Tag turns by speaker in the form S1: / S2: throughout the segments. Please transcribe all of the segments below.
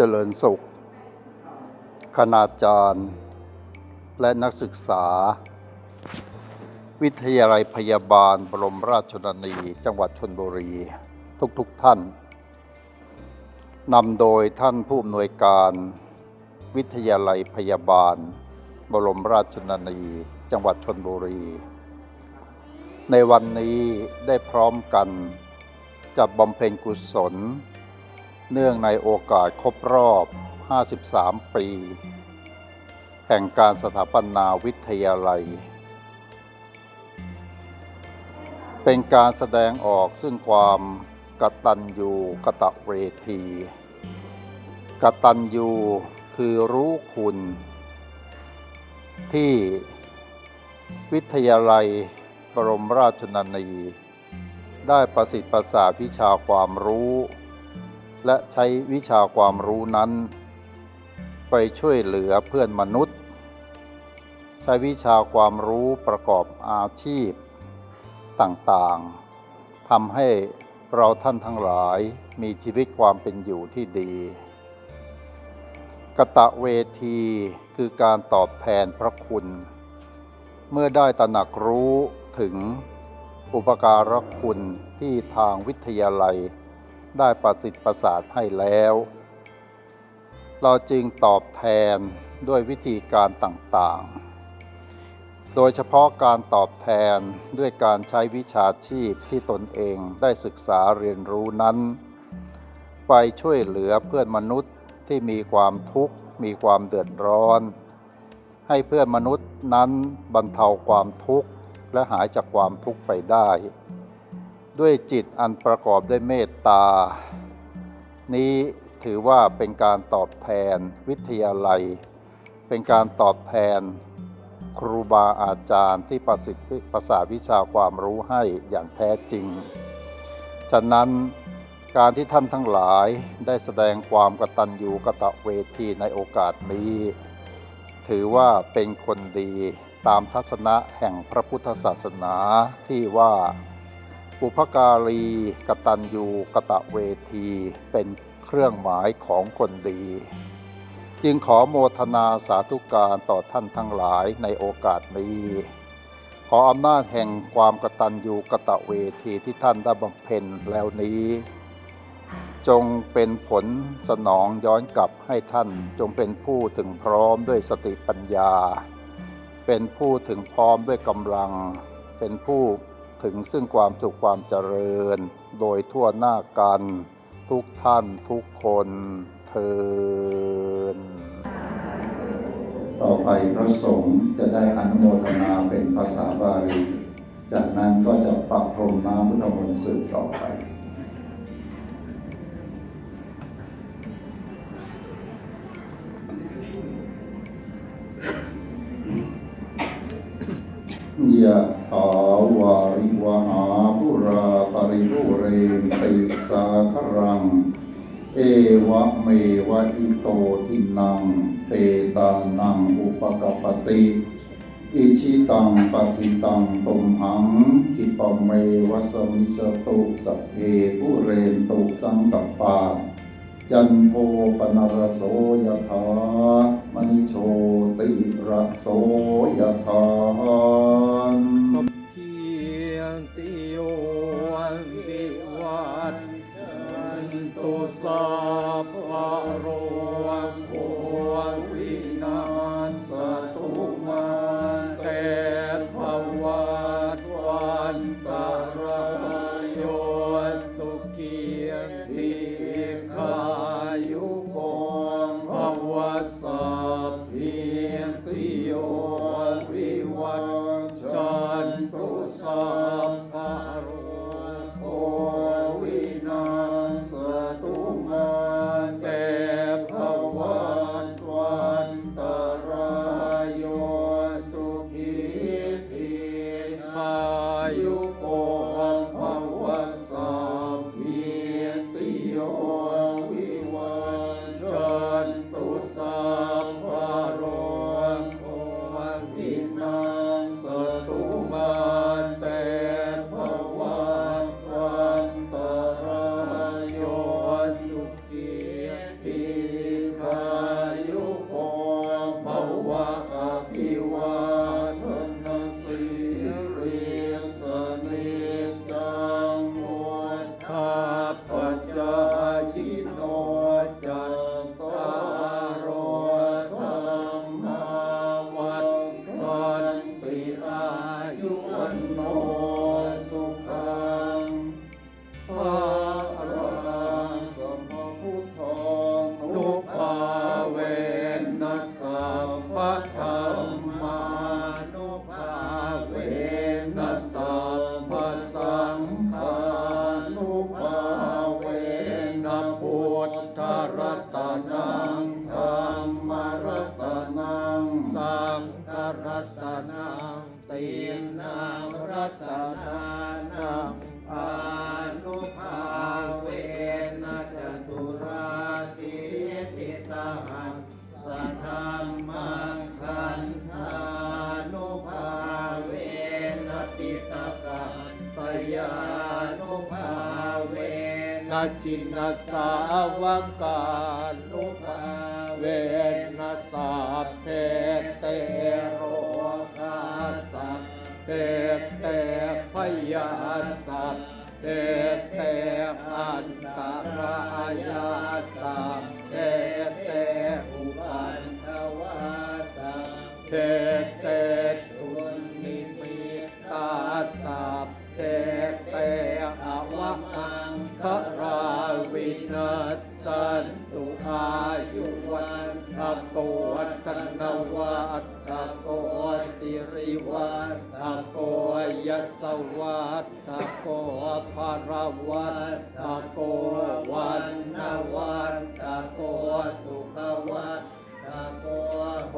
S1: จริญสุข คณาจารย์ และนักศึกษา วิทยาลัยพยาบาลบรมราชชนนี จังหวัดชนบุรี ทุกๆทท่าน นำโดยท่านผู้อำนวยการ วิทยาลัยพยาบาล บรมราชชนนี จังหวัดชนบุรี ในวันนี้ได้พร้อมกันจัดบำเพ็ญกุศล เนื่องในโอกาสครบรอบ 53 ปี แห่งการสถาปนาวิทยาลัย เป็นการแสดงออกซึ่งความกตัญญูกะตะเวที กตัญญูคือรู้คุณ ที่วิทยาลัยบรมราชชนนี ได้ประสิทธิ์ประสาทวิชาความรู้ และใช้วิชาความรู้นั้น ไปช่วยเหลือเพื่อนมนุษย์ ใช้วิชาความรู้ประกอบอาชีพต่างๆทำให้เราท่านทั้งหลายมีชีวิตความเป็นอยู่ที่ดีกตะเวทีคือการตอบแทนพระคุณ เมื่อได้ตระหนักรู้ถึงอุปการะคุณที่ทางวิทยาลัย ได้ประสิทธิ์ประสาทให้แล้ว เราจึงตอบแทนด้วยวิธีการต่างๆ โดยเฉพาะการตอบแทนด้วยการใช้วิชาชีพที่ตนเองได้ศึกษาเรียนรู้นั้น ไปช่วยเหลือเพื่อนมนุษย์ที่มีความทุกข์ มีความเดือดร้อน ให้เพื่อนมนุษย์นั้นบรรเทาความทุกข์และหายจากความทุกข์ไปได้ ด้วยจิตอันประกอบด้วยเมตตา นี้ถือว่าเป็นการตอบแทนวิทยาลัย เป็นการตอบแทนครูบาอาจารย์ที่ประสิทธิประสาวิชาความรู้ให้อย่างแท้จริง ฉะนั้นการที่ท่านทั้งหลายได้แสดงความกตัญญูกะตะเวทีในโอกาสนี้ ถือว่าเป็นคนดีตามทัศนะแห่งพระพุทธศาสนาที่ว่า บุพการีกตัญญูกตะเวที เป็นเครื่องหมายของคนดี จึงขอโมทนาสาธุการต่อท่านทั้งหลายในโอกาสนี้ ขออำนาจแห่งความกตัญญูกตะเวทีที่ท่านได้บำเพ็ญแล้วนี้ จงเป็นผลสนองย้อนกลับให้ท่านจงเป็นผู้ถึงพร้อมด้วยสติปัญญา เป็นผู้ถึงพร้อมด้วยกำลัง เป็นผู้ ถึงซึ่งความสุขความเจริญ โดยทั่วหน้ากัน ทุกท่านทุกคนเทินต่อไปพระสงฆ์จะได้อนุโมทนาเป็นภาษาบาลี จากนั้นก็จะปรับพรมน้ำพุทธมนต์สืบต่อไป ยะถาวาริวหาปุราปริปุเรนติสาครัง เอวะเมวะอิโตทินังเปตานังอุปกปปติอิชิตังปฏิตังตุมหังคิปเมวะสมิจตุสัพเพปุเรนตุสังตปา จันโทปนรโสยถามณิโชติระโสยถา
S2: ติตาหังสัทธังมังคันธานุภาเวนติตตะปยานุภาเวนจินัสสาวกานุภาเวนัสสาเพเตโรกาสัพเตเตพยาสัพเตเตอันตรายาสัพ Yeah. วัตตะโกภารวัตตะโกวันนวัตตะโกสุขวัตตะโกโห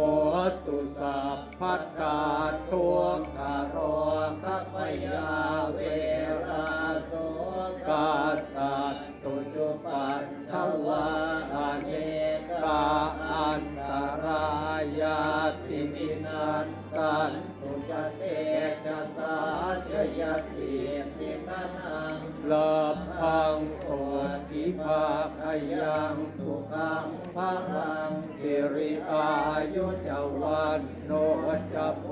S2: ตุสัพพัทธาทุกขโรคัพยาเวาคยังสุขังพระลังสิริอายุจวันโนจโพ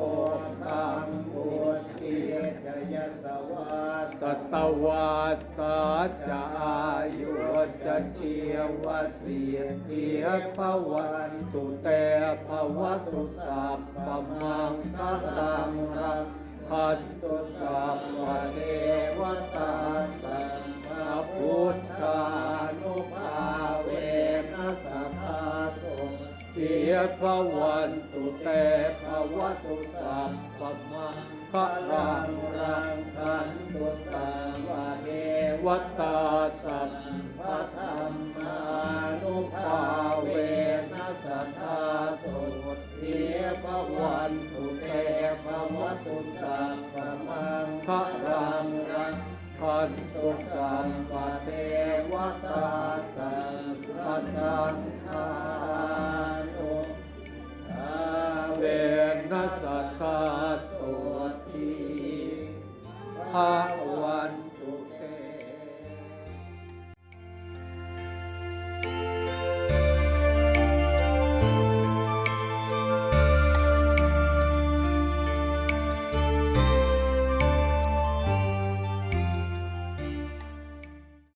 S2: กังบุตติจยสวัสสัตวาสัจจะอายุจะเชียวเสียเทียภวันตุเตภวตุสัพพมังคลังรักขันตุสัพพเทวตาสัมมา พุทธานุภาเวนัสสัทธาตุเทียภวันตุเตภวตุสัพพมังคะรังรังคันตุสังวะเทวตาสัพพะธรรมานุภาเวนัสสัทธาตุเทียภวันตุเตภวตุสัพพมังคะรัง พันตุสังวะเทวตาสัพพะสังฆานุอาเวนัสสัทธาสุติภะ